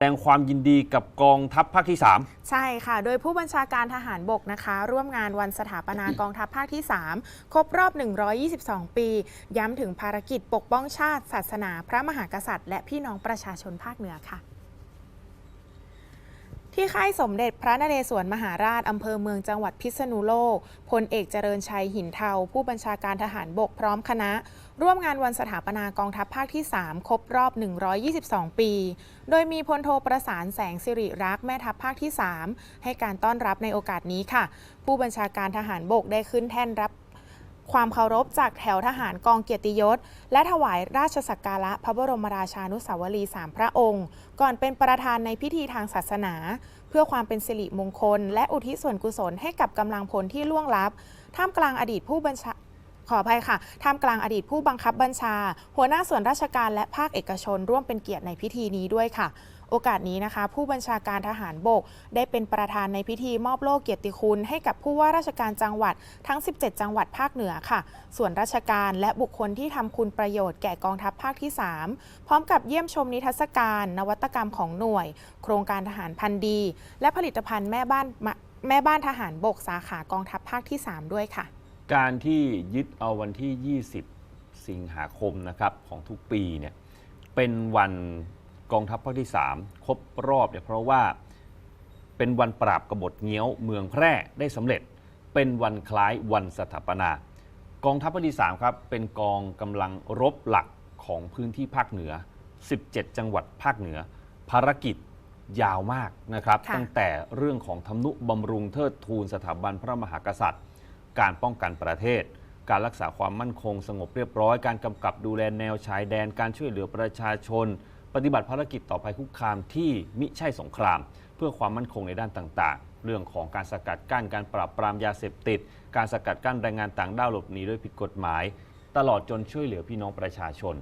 แสดงความยินดีกับกองทัพภาคที่ใช่ค่ะ โดยผู้บัญชาการทหารบกนะคะ ร่วมงานวันสถาปนากองทัพภาคที่ 3 ครบรอบ 122 ปี ย้ำถึงภารกิจปกป้องชาติ ศาสนา พระมหากษัตริย์ และพี่น้องประชาชนภาคเหนือค่ะ ที่ค่ายสมเด็จพระนเรศวรมหาราชอำเภอเมืองจังหวัดพิษณุโลกพลเอกเจริญชัยหินเทา ผู้บัญชาการทหารบกพร้อมคณะ ร่วมงานวันสถาปนากองทัพภาคที่ 3 ครบรอบ 122 ปี โดยมีพลโทประสานแสงสิริรักษ์แม่ทัพภาคที่ 3 ให้การต้อนรับในโอกาสนี้ค่ะ ผู้บัญชาการทหารบกได้ขึ้นแท่นรับ ความเคารพจากแถวทหารกองเกียรติยศ และถวายราชสักการะพระบรมราชานุสาวรีย์สามพระองค์ ก่อนเป็นประธานในพิธีทางศาสนา เพื่อความเป็นสิริมงคล และอุทิศส่วนกุศลให้กับกำลังพลที่ล่วงลับ ท่ามกลางอดีตผู้บัญชาขออภัยค่ะ ท่ามกลางอดีตผู้บังคับบัญชา หัวหน้าส่วนราชการและภาคเอกชนร่วมเป็นเกียรติในพิธีนี้ด้วยค่ะ โอกาสนี้นะคะ ผู้บัญชาการทหารบก ได้เป็นประธานในพิธีมอบโล่เกียรติคุณให้กับผู้ว่าราชการจังหวัดทั้ง 17 จังหวัดภาคเหนือค่ะ ส่วนราชการและบุคคลที่ทำคุณประโยชน์แก่กองทัพภาคที่ 3 พร้อมกับเยี่ยมชมนิทรรศการ นวัตกรรมของหน่วย โครงการทหารพันธ์ดี และผลิตภัณฑ์แม่บ้านแม่บ้านทหารบกสาขากองทัพภาคที่ 3 ด้วยค่ะ การที่ยึดเอาวันที่ 20 สิงหาคมนะครับของทุกปีเนี่ยเป็นวัน กองทัพภาคที่ 3 ครบรอบเนี่ยเพราะว่าเป็นวันปราบกบฏเงี้ยวเมืองแพร่ได้สำเร็จ เป็นวันคล้ายวันสถาปนา กองทัพภาคที่3ครับเป็นกองกำลังรบหลักของพื้นที่ภาคเหนือ 17 จังหวัดภาคเหนือ ภารกิจยาวมากนะครับค่ะตั้งแต่เรื่องของทำนุบำรุงเทิดทูนสถาบันพระมหากษัตริย์ การป้องกันประเทศ การรักษาความมั่นคงสงบเรียบร้อย การกำกับดูแลแนวชายแดน การช่วยเหลือประชาชน ปฏิบัติภารกิจต่อภัยคุกคามที่มิใช่สงคราม เพื่อความมั่นคงในด้านต่างๆ เรื่องของการสกัดกั้นการปราบปรามยาเสพติด การสกัดกั้นแรงงานต่างด้าวหลบหนีโดยผิดกฎหมาย ตลอดจนช่วยเหลือพี่น้องประชาชน